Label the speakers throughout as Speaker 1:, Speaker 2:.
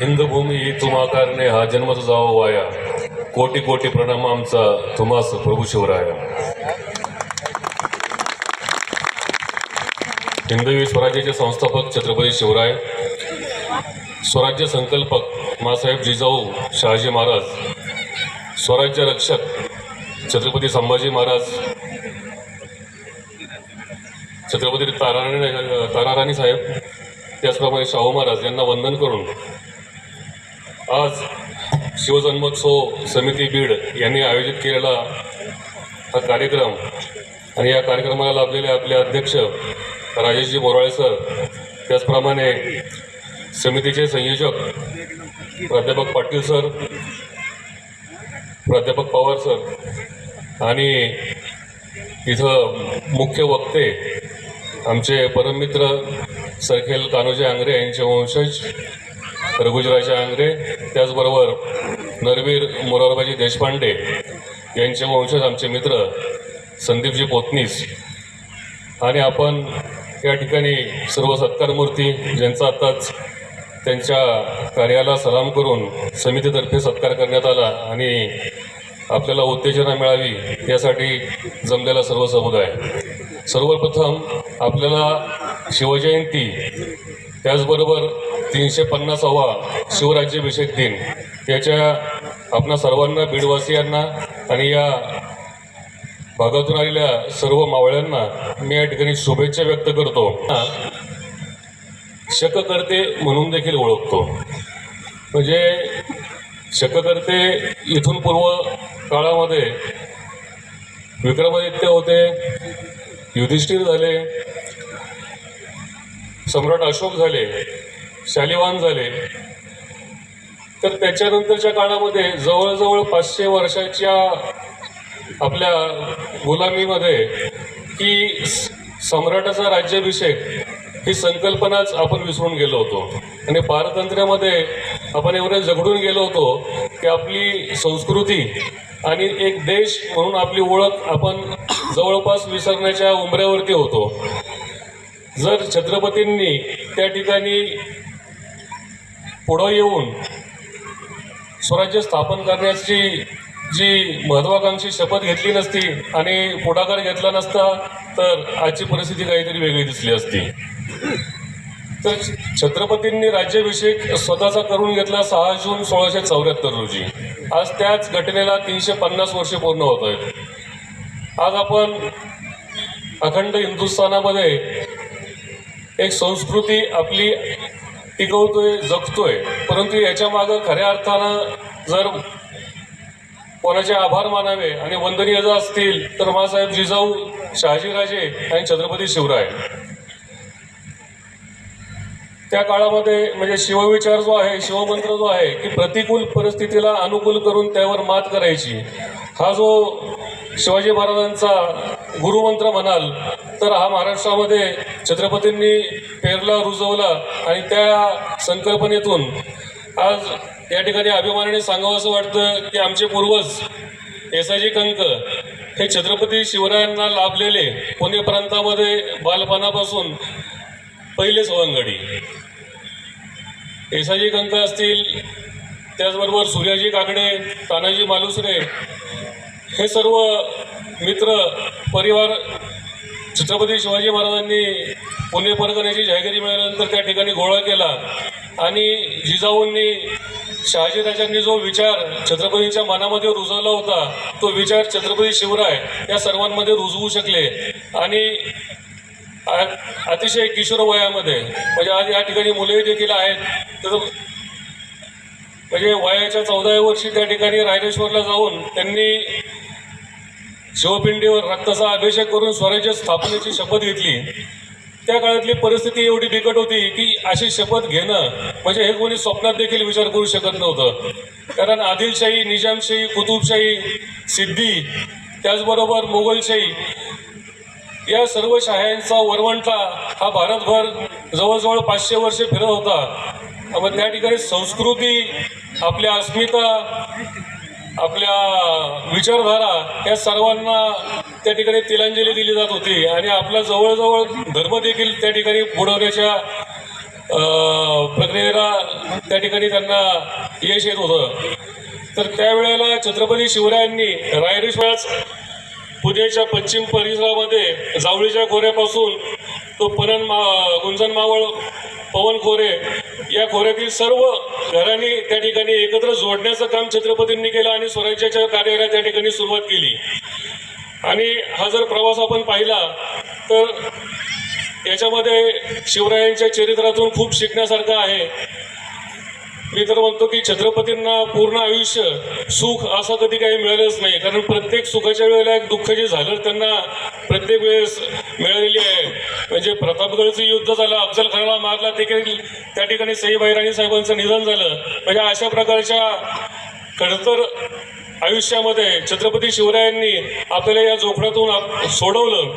Speaker 1: हिंदभूमी ही तुमाकारणे हा जन्मच जावा वाया. कोटी कोटी प्रणाम आमचा तुम्हास प्रभू शिवराया. हिंदवी स्वराज्याचे संस्थापक छत्रपती शिवराय स्वराज्य संकल्पक मासाहेब जिजाऊ शहाजी महाराज स्वराज्य रक्षक छत्रपती संभाजी महाराज छत्रपती ताराराणी ताराराणी साहेब त्याचप्रमाणे शाहू महाराज यांना वंदन करून आज शिवजन्मोत्सव समिती बीड यांनी आयोजित केलेला हा कार्यक्रम आणि या कार्यक्रमाला लाभलेले आपले अध्यक्ष राजेशजी बोराळे सर त्याचप्रमाणे समितीचे संयोजक प्राध्यापक पाटील सर प्राध्यापक पवार सर आणि इथं मुख्य वक्ते आमचे परममित्र सरखेल कान्होजी आंग्रे यांचे वंशज रघुजराजे आंग्रे त्याचबरोबर नरवीर मोरारबाजी देशपांडे यांचे वंशज आमचे मित्र संदीपजी पोतनीस. आणि आपण या ठिकाणी सर्व सत्कारमूर्ती ज्यांचा आत्ताच त्यांच्या कार्याला सलाम करून समितीतर्फे सत्कार करण्यात आला आणि आपल्याला उत्तेजना मिळावी यासाठी जमलेला सर्व समुदाय. सर्वप्रथम आपल्याला शिवजयंती. त्याचबरोबर तीनशे पन्नासावा शिवराज्याभिषेक दिन. याच्या आपणा सर्वांना बीडवासियांना आणि या भागातून आलेल्या सर्व मावळ्यांना मी या ठिकाणी शुभेच्छा व्यक्त करतो. शककर्ते म्हणून देखील ओळखतो. म्हणजे शककर्ते इथून पूर्व काळामध्ये विक्रमादित्य होते युधिष्ठिर झाले सम्राट अशोक झाले शालिवान झाले. तर त्याच्यानंतरच्या काळामध्ये जवळजवळ पाचशे वर्षाच्या आपल्या गुलामीमध्ये की सम्राटाचा राज्याभिषेक ही संकल्पनाच आपण विसरून गेलो होतो. आणि पारतंत्र्यामध्ये आपण एवढे झगडून गेलो होतो की आपली संस्कृती आणि एक देश म्हणून आपली ओळख आपण जवळपास विसरण्याच्या उंबऱ्यावरती होतो. जर छत्रपतींनी त्या ठिकाणी पुढं येऊन स्वराज्य स्थापन करण्याची जी महत्वाकांक्षी शपथ घेतली नसती आणि पुढाकार घेतला नसता तर आजची परिस्थिती काहीतरी वेगळी दिसली असती. तर छत्रपतींनी राज्याभिषेक स्वतःचा करून घेतला सहा जून सोळाशे चौऱ्याहत्तर रोजी. आज त्याच घटनेला तीनशे पन्नास वर्षे पूर्ण होत आहेत. आज आपण अखंड हिंदुस्थानामध्ये एक संस्कृती आपली टिकवतोय जगतोय. परंतु याच्या मागं खऱ्या अर्थानं जर कोणाचे आभार मानावे आणि वंदनीय जर असतील तर मासाहेब जिजाऊ शहाजीराजे आणि छत्रपती शिवराय. त्या काळामध्ये म्हणजे शिवविचार जो आहे शिवमंत्र जो आहे की प्रतिकूल परिस्थितीला अनुकूल करून त्यावर मात करायची. हा जो शिवाजी महाराजांचा गुरुमंत्र म्हणाल तर हा महाराष्ट्रामध्ये छत्रपतींनी पेरला रुजवला आणि त्या संकल्पनेतून आज या ठिकाणी अभिमानाने सांगावं असं वाटतं की आमचे पूर्वज येसाजी कंक हे छत्रपती शिवरायांना लाभलेले पुणे प्रांतामध्ये बालपणापासून पहिले सवंगडी एसाजी कंक असतील त्याचबरोबर सूर्याजी काकडे तानाजी मालुसरे हे सर्व मित्र परिवार छत्रपती शिवाजी महाराजांनी पुणे परगण्याची जाहीरगिरी मिळाल्यानंतर त्या ठिकाणी गोळा केला. आणि जिजाऊंनी शहाजीराजांनी जो विचार छत्रपतींच्या मनामध्ये रुजवला होता तो विचार छत्रपती शिवराय या सर्वांमध्ये रुजवू शकले. आणि आ- अतिशय किशोर वयामध्ये म्हणजे आज या ठिकाणी मुले देखील आहेत. तर म्हणजे वयाच्या चौदाव्या वर्षी त्या ठिकाणी रायरेश्वरला जाऊन त्यांनी शिवपिंडीवर रक्ताचा अभिषेक करून स्वराज्य स्थापनेची शपथ घेतली. त्या काळातली परिस्थिती एवढी बिकट होती की अशी शपथ घेणं म्हणजे हे कोणी स्वप्नात देखील विचार करू शकत नव्हतं. कारण आदिलशाही निजामशाही कुतुबशाही सिद्धी त्याचबरोबर मोगलशाही या सर्व शाह्यांचा वरवंटा हा भारतभर जवळजवळ पाचशे वर्षे फिरत होता. मग त्या ठिकाणी संस्कृती आपल्या अस्मिता आपल्या विचारधारा या सर्वांना त्या ठिकाणी तिलांजली दिली जात होती आणि आपला जवळजवळ धर्म देखील त्या ठिकाणी बुडवण्याच्या प्रक्रियेला त्या ठिकाणी त्यांना यश येत होतं. तर त्यावेळेला छत्रपती शिवरायांनी रायरेश्वराच पुण्याच्या पश्चिम परिसरामध्ये जावळीच्या खोऱ्यापासून तो परण मा गुंजन मावळ पवन खोरे या खोऱ्यातील सर्व घरांनी त्या ठिकाणी एकत्र जोडण्याचं काम छत्रपतींनी केलं आणि स्वराज्याच्या कार्याला त्या ठिकाणी सुरुवात केली. आणि हा जर प्रवास आपण पाहिला तर याच्यामध्ये शिवरायांच्या चरित्रातून खूप शिकण्यासारखं आहे. मी तर म्हणतो की छत्रपतींना पूर्ण आयुष्य सुख असं कधी काही मिळालंच नाही. कारण प्रत्येक सुखाच्या वेळेला एक दुःख जे झालं त्यांना प्रत्येक वेळेस मिळालेली आहे. म्हणजे प्रतापगडचं युद्ध झालं अफजल खानाला मारला ते त्या ठिकाणी सईबाई राणी साहेबांचं निधन झालं. म्हणजे अशा प्रकारच्या खडतर आयुष्यामध्ये छत्रपती शिवरायांनी आपल्याला या जोखडातून आप- सोडवलं.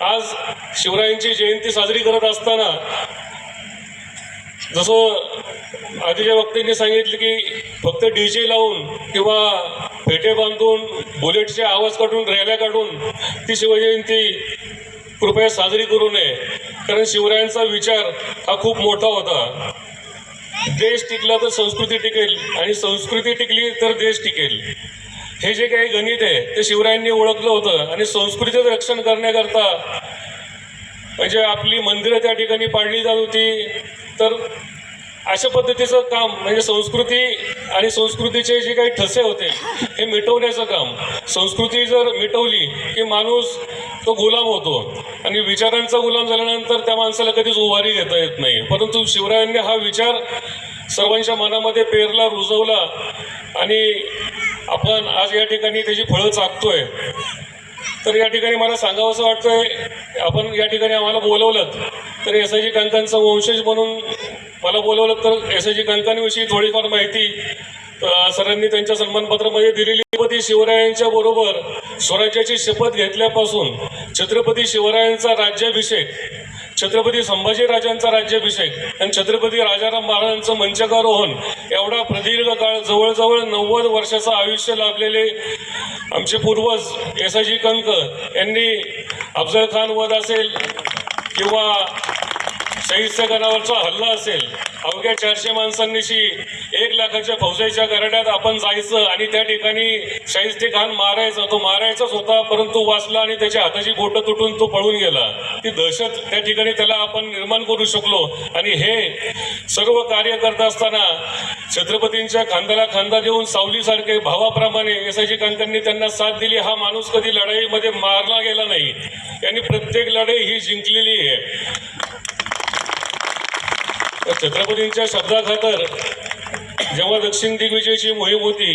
Speaker 1: आज शिवरायांची जयंती साजरी करत असताना जसं आधीच्या वक्त्यांनी सांगितलं की फक्त डी जे लावून किंवा फेटे बांधून बुलेटचे आवाज काढून रॅल्या काढून ती शिवजयंती कृपया साजरी करू नये. कारण शिवरायांचा विचार हा खूप मोठा होता. देश टिकला तर संस्कृती टिकेल आणि संस्कृती टिकली तर देश टिकेल. हे जे काही गणित आहे ते शिवरायांनी ओळखलं होतं आणि संस्कृतीचं रक्षण करण्याकरता म्हणजे आपली मंदिरं त्या ठिकाणी पाडली जात होती. तर अशा पद्धतीचं काम म्हणजे संस्कृती आणि संस्कृतीचे जे काही ठसे होते हे मिटवण्याचं काम. संस्कृती जर मिटवली की माणूस तो गुलाम होतो आणि विचारांचा गुलाम झाल्यानंतर त्या माणसाला कधीच उभारी घेता येत नाही. परंतु शिवरायांनी हा विचार सर्वांच्या मनामध्ये पेरला रुजवला आणि आपण आज या ठिकाणी त्याची फळं चाकतोय. तर या ठिकाणी मला सांगावं असं वाटतंय आपण या ठिकाणी आम्हाला बोलवलं तर एस आय जी कांतांचा वंशज म्हणून मला बोलवलं तर एस एस जी कांकांविषयी थोडीफार माहिती सरांनी त्यांच्या सन्मानपत्रामध्ये दिलेली. छत्रपती शिवरायांच्या बरोबर स्वराज्याची शपथ घेतल्यापासून छत्रपती शिवरायांचा राज्याभिषेक छत्रपती संभाजीराजांचा राज्याभिषेक आणि छत्रपती राजाराम महाराजांचं मंचकारोहण एवढा प्रदीर्घ काळ जवळजवळ नव्वद वर्षाचं आयुष्य लाभलेले आमचे पूर्वज एस ए जी कंक यांनी अफजल खान वध असेल किंवा शहीदगणावरचा हल्ला असेल अवघ्या चारशे माणसांनीशी एक लाखाच्या फौजेच्या गरड्यात आपण जायचं आणि त्या ठिकाणी शाहिस्ते खान मारायचा तो मारायचाच होता परंतु वाचला आणि त्याच्या हाताची बोटं तुटून तो पळून गेला. ती दहशत त्या ठिकाणी त्याला आपण निर्माण करू शकलो. आणि हे सर्व कार्य करत असताना छत्रपतींच्या खांद्याला खांदा देऊन सावलीसारखे भावाप्रमाणे एसाची कांकांनी त्यांना साथ दिली. हा माणूस कधी लढाईमध्ये मारला गेला नाही. त्यांनी प्रत्येक लढाई ही जिंकलेली आहे. तर छत्रपतींच्या शब्दाखातर जेव्हा दक्षिण दिग्विजयची मोहीम होती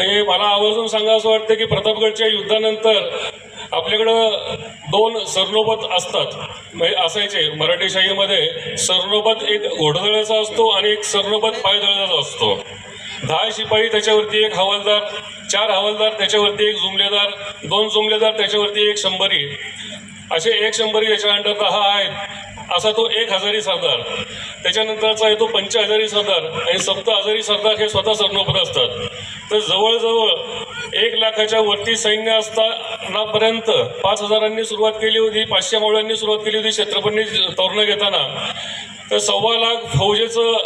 Speaker 1: हे मला आवर्जून सांगा असं वाटतं की प्रतापगडच्या युद्धानंतर आपल्याकडं दोन सरनोबत असतात. म्हणजे असायचे मराठी शाहीमध्ये. सरनोबत एक घोडदळाचा असतो आणि एक सरनोबत पायदळाचा असतो. दहा शिपाई त्याच्यावरती एक हवालदार चार हवालदार त्याच्यावरती एक जुमलेदार दोन जुमलेदार त्याच्यावरती एक शंभरी. असे एक शंभरी याच्या अंडर हा आहेत. असा तो एक हजारी सरदार. त्याच्यानंतरचा येतो पंच हजारी सरदार. आणि सप्त हजारी सरदार हे स्वतः सरनोबत असतात. तर जवळजवळ एक लाखाच्या वरती सैन्य असतानापर्यंत पाच हजारांनी सुरुवात केली होती पाचशे मावळ्यांनी सुरुवात केली होती छत्रपतींनी तोरणं घेताना. तर सव्वा लाख फौजेचं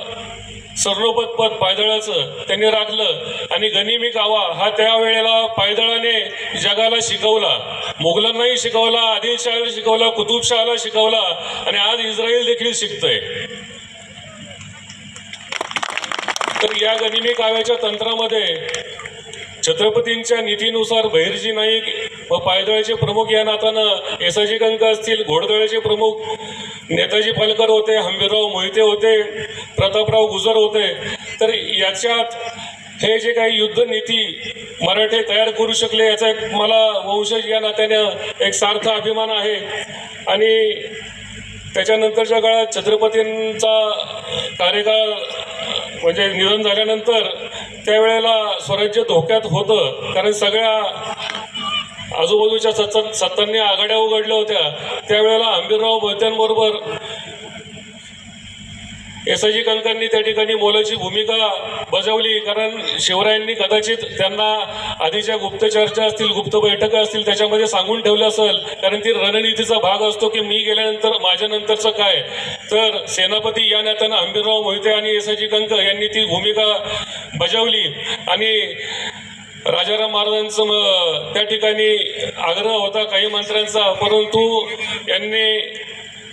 Speaker 1: सरनोबत पद पायदळाचं त्यांनी राखलं आणि गनिमी कावा हा त्यावेळेला पायदळाने जगाला शिकवला. मुघलांनाही शिकवला आदिलशहाला शिकवला कुतुबशहाला शिकवला आणि आज इस्रायल देखील शिकतंय. तर या गनिमी काव्याच्या तंत्रामध्ये छत्रपतींच्या नीतीनुसार बहिर्जी नाईक व पायदळाचे प्रमुख या नातानं एसाजी कंक असतील घोडदळाचे प्रमुख नेताजी पालकर होते हंबीरराव मोहिते होते प्रतापराव गुजर होते. तर याच्यात हे जे काही युद्ध नीती मराठे तयार करू शकले याचा एक मला वंशज या नात्यानं एक सार्थ अभिमान आहे. आणि त्याच्यानंतरच्या काळात छत्रपतींचा कार्यकाळ म्हणजे निधन झाल्यानंतर त्यावेळेला स्वराज्य धोक्यात होतं. कारण सगळ्या आजूबाजूच्या सत्तांनी आघाड्या उघडल्या होत्या. त्यावेळेला आंबीरराव एस आय जी कंकांनी त्या ठिकाणी मोलाची भूमिका बजावली. कारण शिवरायांनी कदाचित त्यांना आधीच्या गुप्त चर्चा असतील गुप्त बैठका असतील त्याच्यामध्ये सांगून ठेवलं असेल. कारण ती रणनीतीचा भाग असतो की मी गेल्यानंतर माझ्यानंतरचं काय? तर सेनापती या नात्यानं हंबीरराव मोहिते आणि एस ए जी कंक यांनी ती भूमिका बजावली. आणि राजाराम महाराजांचं त्या ठिकाणी आग्रह होता काही मंत्र्यांचा. परंतु यांनी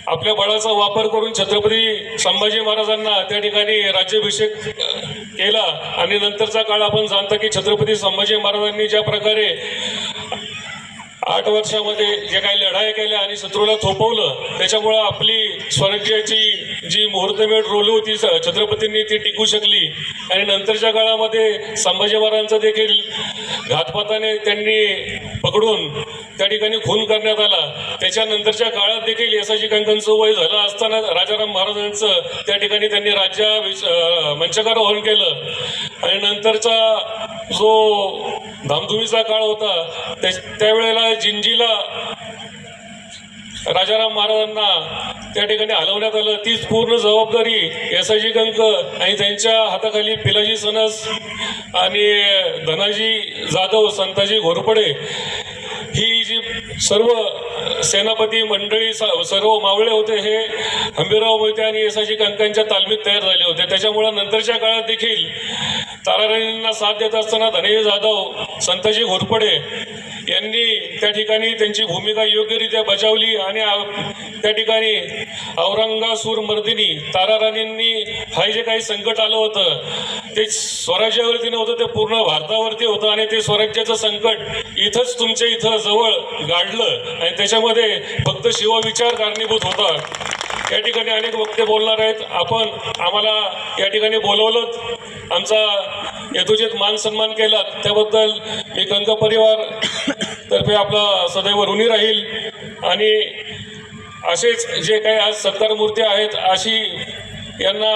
Speaker 1: आपल्या बळाचा वापर करून छत्रपती संभाजी महाराजांना त्या ठिकाणी राज्याभिषेक केला. आणि नंतरचा काळ आपण जाणता की छत्रपती संभाजी महाराजांनी ज्या प्रकारे आठ वर्षामध्ये जे काही लढाया केल्या आणि शत्रूला थोपवलं त्याच्यामुळं आपली स्वराज्याची जी मुहूर्तमेढ रोल होती स- छत्रपतींनी ती टिकू शकली. आणि नंतरच्या काळामध्ये संभाजी महाराजांचा देखील घातपाताने त्यांनी पकडून त्या ठिकाणी खून करण्यात आला. त्याच्यानंतरच्या काळात देखील यसाजी कंकणचं वय झालं असताना राजाराम महाराजांचं त्या ठिकाणी त्यांनी राज्या मंचकारोहण केलं. आणि नंतरचा जो धामधुमीचा काळ होता. त्या त्यावेळेला जिंजीला राजाराम महाराजांना त्या ठिकाणी हलवण्यात आलं. तीच पूर्ण जबाबदारी एसाजी कंक आणि त्यांच्या हाताखाली पिलाजी सनस आणि धनाजी जाधव संताजी घोरपडे ही जी सर्व सेनापती मंडळी स- सर्व मावळे होते हे हंबीराव मोहिते आणि यशाजी कंकांच्या तालमीत तयार झाले होते. त्याच्यामुळं नंतरच्या काळात देखील ताराराणींना साथ देत असताना धनंजय जाधव संताजी घोरपडे यांनी त्या ठिकाणी त्यांची भूमिका योग्यरित्या बजावली आणि त्या ठिकाणी औरंगासूर मर्दिनी ताराराणींनी हा जे काही संकट आलं होतं ते स्वराज्यावरती नव्हतं ते पूर्ण भारतावरती होतं आणि ते स्वराज्याचं संकट इथंच तुमच्या इथं जवळ गाडलं आणि त्याच्यामध्ये फक्त शिवविचार कारणीभूत होता. या ठिकाणी अनेक वक्ते बोलणार आहेत. आपण आम्हाला या ठिकाणी बोलवलं आमचा यथोचित मान सन्मान केला त्याबद्दल मी गंगा परिवार तर्फे आपला सदैव ऋणी राहील. आणि असेच जे काही आज सत्कार मूर्ती आहेत अशी यांना